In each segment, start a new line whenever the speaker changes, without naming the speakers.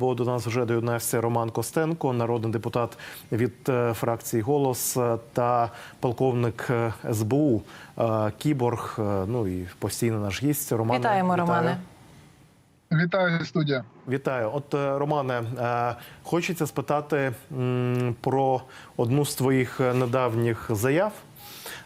Бо до нас вже доєднався Роман Костенко, народний депутат від е, фракції Голос е, та полковник е, СБУ Кіборг. Ну і постійно наш гість. Романе,
Вітаємо,
вітаю.
Романе.
Вітаю студія.
Вітаю. От Романе, хочеться спитати про одну з твоїх недавніх заяв.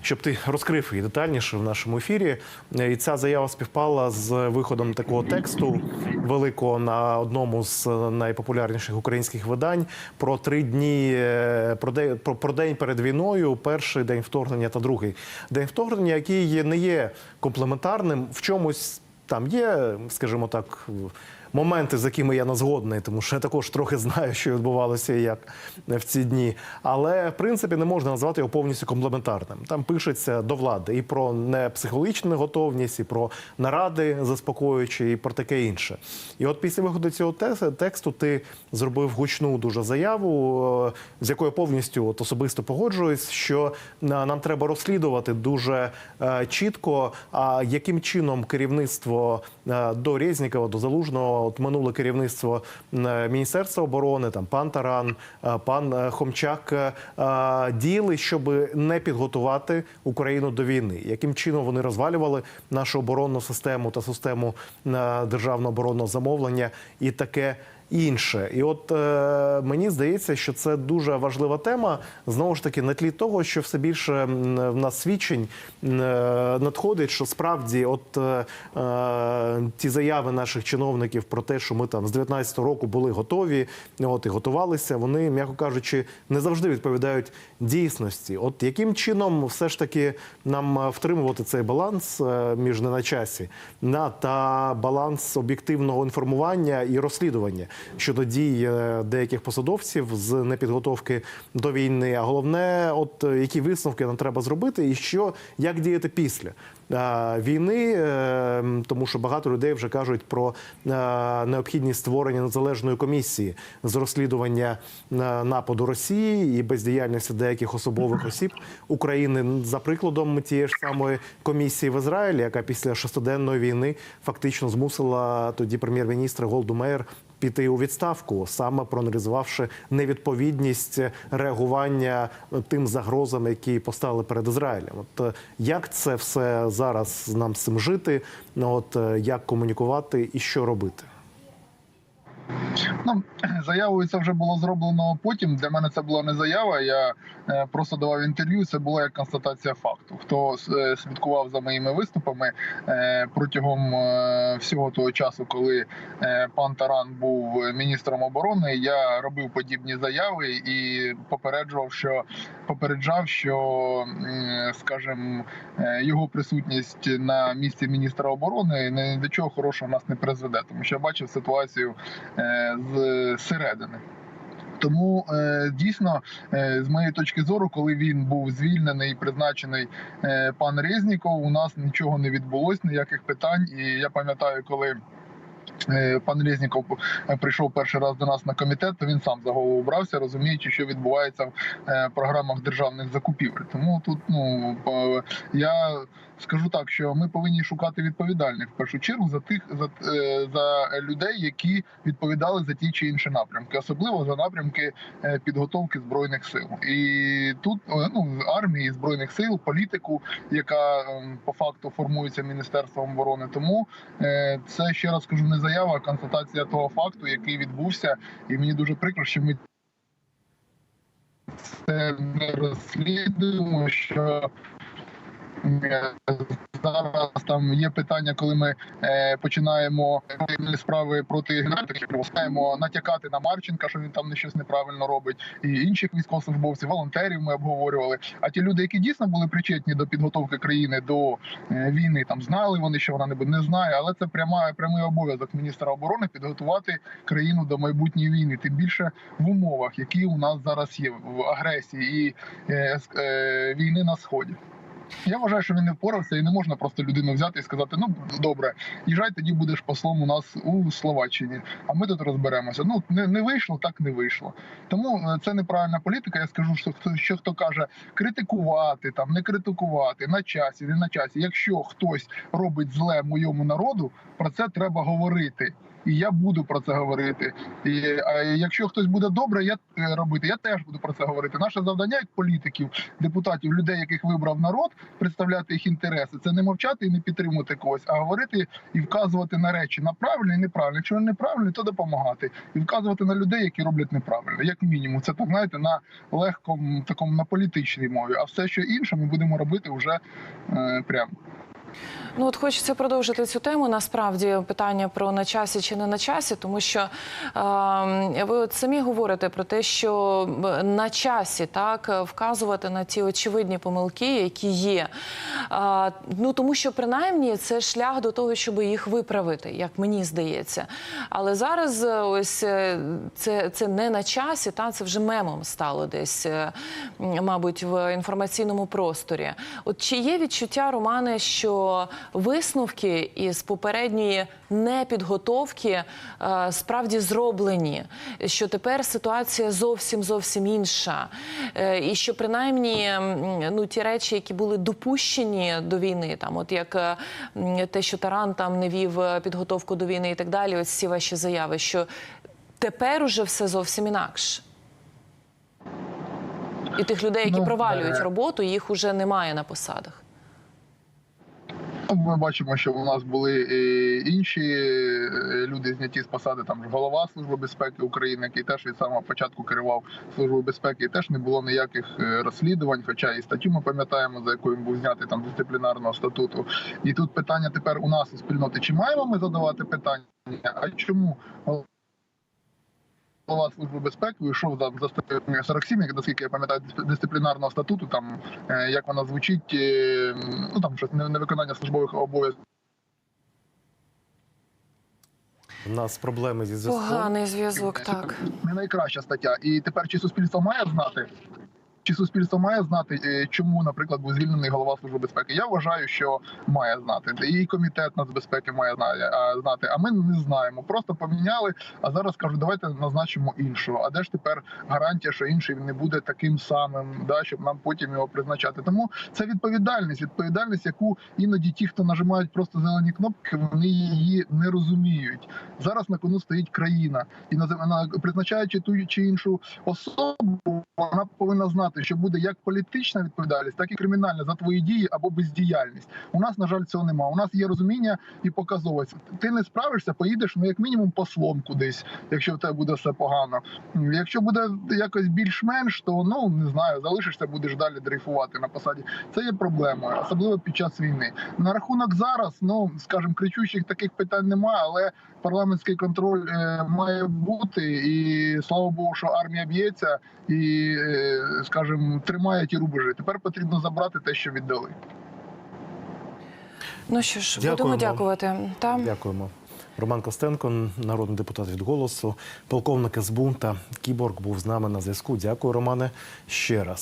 Щоб ти розкрив її детальніше в нашому ефірі, Е, і ця заява співпала з виходом такого тексту великого на одному з е, найпопулярніших українських видань про три дні е, про день, про, день перед війною, перший день вторгнення та другий день вторгнення, який не є комплементарним в чомусь. Там є, скажімо так, моменти, з якими я не згодний, тому що я також трохи знаю, що відбувалося і як в ці дні. Але в принципі не можна назвати його повністю комплементарним. Там пишеться до влади і про непсихологічну готовність, і про наради заспокоюючі, і про таке інше. І от після виходу цього тексту ти зробив гучну дуже заяву, е, з якою повністю от особисто погоджуюсь, що е, нам треба розслідувати дуже е, чітко, а яким чином керівництво до Резнікова, до Залужного, от минуле керівництво е, Міністерства оборони, там пан Таран, е, пан е, Хомчак е, е, діяли, щоб не підготувати Україну до війни. Яким чином вони розвалювали нашу оборонну систему та систему е, державного оборонного замовлення і таке інше. І от е, мені здається, що це дуже важлива тема. Знову ж таки, на тлі того, що все більше в нас свідчень е, надходить, що справді, от е, е, ті заяви наших чиновників про те, що ми там з 19-го року були готові, от і готувалися, вони, м'яко кажучи, не завжди відповідають дійсності. От яким чином все ж таки нам е, втримувати цей баланс е, між не на часі на та баланс об'єктивного інформування і розслідування щодо дій е, деяких посадовців з непідготовки до війни. А головне, от е, які висновки нам треба зробити, і що як діяти після е, війни, тому що багато людей вже кажуть про необхідність створення незалежної комісії з розслідування нападу Росії і бездіяльності деяких особових осіб України за прикладом тієї ж самої комісії в Ізраїлі, яка після шестиденної війни фактично змусила тоді прем'єр-міністра Голду Меєр піти у відставку, саме проаналізувавши невідповідність реагування тим загрозам, які постали перед Ізраїлем. От е, як це все зараз нам з цим жити? От е, як комунікувати і що робити?
Ну заявою це вже було зроблено потім. Для мене це була не заява. Я е, просто давав інтерв'ю. Це була як констатація факту. Хто е, слідкував за моїми виступами е, протягом всього того часу, коли пан Таран був міністром оборони, я робив подібні заяви і попереджував, що попереджав, що скажімо, його присутність на місці міністра оборони ні до чого хорошого нас не призведе, тому що я бачив ситуацію е, з середини. Тому е, дійсно, е, з моєї точки зору, коли він був звільнений і призначений е, пан Резніков, у нас нічого не відбулось, ніяких питань. І я пам'ятаю, коли. Е, Пан Резніков е, прийшов перший раз до нас на комітет, то він сам за голову брався, розуміючи, що відбувається в е, програмах державних закупівель. Тому тут ну я скажу так, що ми повинні шукати відповідальних в першу чергу за тих за, за людей, які відповідали за ті чи інші напрямки, особливо за напрямки підготовки збройних сил. І тут ну армії збройних сил, політику, яка ем, по факту формується міністерством оборони. Тому це ще раз кажу, не заява, а констатація того факту, який відбувся, і мені дуже прикро, що ми. Це не розслідуємо, що зараз там є питання, коли ми е, починаємо справи проти починаємо натякати на Марченка, що він там не щось неправильно робить, і інших військовослужбовців, волонтерів ми обговорювали. А ті люди, які дійсно були причетні до підготовки країни до е, війни, там знали вони, що вона не не знає, але це пряма прямий обов'язок міністра оборони підготувати країну до майбутньої війни, тим більше в умовах, які у нас зараз є в агресії і е, е, війни на сході. Я вважаю, що він не впорався, і не можна просто людину взяти і сказати: ну добре, їжджай, тоді будеш послом у нас у Словаччині, а ми тут розберемося. Ну не, не вийшло, так не вийшло. Тому е, це неправильна політика. Я скажу, що хто що хто каже критикувати, там не критикувати на часі, не на часі. Якщо хтось робить зле моєму народу, про це треба говорити. і я буду про це говорити. І а якщо хтось буде добре, я е, робити, я теж буду про це говорити. Наше завдання як політиків, депутатів, людей, яких вибрав народ, представляти їх інтереси. Це не мовчати і не підтримувати когось, а говорити і вказувати на речі на правильні і неправильні. Якщо вони неправильні, то допомагати і вказувати на людей, які роблять неправильно. Як мінімум, це так знаєте на легкому такому на політичній мові. А все, що інше, ми будемо робити вже е, прямо.
Ну от хочеться продовжити цю тему. Насправді питання про на часі чи не на часі, тому що е, ви от самі говорите про те, що на часі так вказувати на ті очевидні помилки, які є. Е, ну тому що принаймні це шлях до того, щоб їх виправити, як мені здається. Але зараз е, ось е, це, це не на часі, та це вже мемом стало десь, е, мабуть, в інформаційному просторі. От чи є відчуття, Романе, що висновки із попередньої непідготовки е, справді зроблені, що тепер ситуація зовсім зовсім інша, Е, і що принаймні ну ті речі, які були допущені до війни, там, от як е, те, що Таран там не вів підготовку до війни і так далі, ось ці ваші заяви, що тепер уже все зовсім інакше. І тих людей, які
Ну,
провалюють роботу, їх уже немає на посадах.
Ну, Ми бачимо, що у нас були інші е, люди зняті з посади. Там голова служби безпеки України, який теж від самого початку керував службою безпеки, і теж не було ніяких е, розслідувань. Хоча і статтю ми пам'ятаємо, за якою він був знятий там дисциплінарного статуту. І тут питання тепер у нас у спільноти: чи маємо ми задавати питання? А чому? Голова служби безпеки вийшов за, за статтею 47, як наскільки я пам'ятаю, дисциплінарного статуту. Там е, як вона звучить, е, ну там щось невиконання службових обов'язків.
У нас проблеми зі зв'язком.
Поганий зв'язок, так.
не найкраща стаття. І тепер чи суспільство має знати? Чи суспільство має знати, е, чому, наприклад, був звільнений голова служби безпеки? Я вважаю, що має знати. І комітет нацбезпеки має знати. А ми не знаємо. Просто поміняли. А зараз кажуть, давайте назначимо іншого. А де ж тепер гарантія, що інший не буде таким самим, да, щоб нам потім його призначати? Тому це відповідальність, відповідальність, яку іноді ті, хто нажимають просто зелені кнопки, вони її не розуміють. Зараз на кону стоїть країна, і на- призначаючи ту чи іншу особу, вона повинна знати, що буде як політична відповідальність, так і кримінальна за твої дії або бездіяльність. У нас, на жаль, цього немає. У нас є розуміння і показовість. Ти не справишся, поїдеш ну як мінімум послом кудись, якщо в тебе буде все погано. Якщо буде якось більш-менш, то ну не знаю, залишишся, будеш далі дрейфувати на посаді. Це є проблемою, особливо під час війни. На рахунок зараз, ну скажімо, кричучих таких питань немає, але парламентський контроль е, має бути, і слава Богу, що армія б'ється і, е, скажімо, тримає ті рубежі. Тепер потрібно забрати те, що віддали.
Ну що ж,
Дякуємо.
будемо дякувати. Та
Дякуємо. Роман Костенко, народний депутат від голосу, полковник СБУ та Кіборг був з нами на зв'язку. Дякую, Романе, ще раз.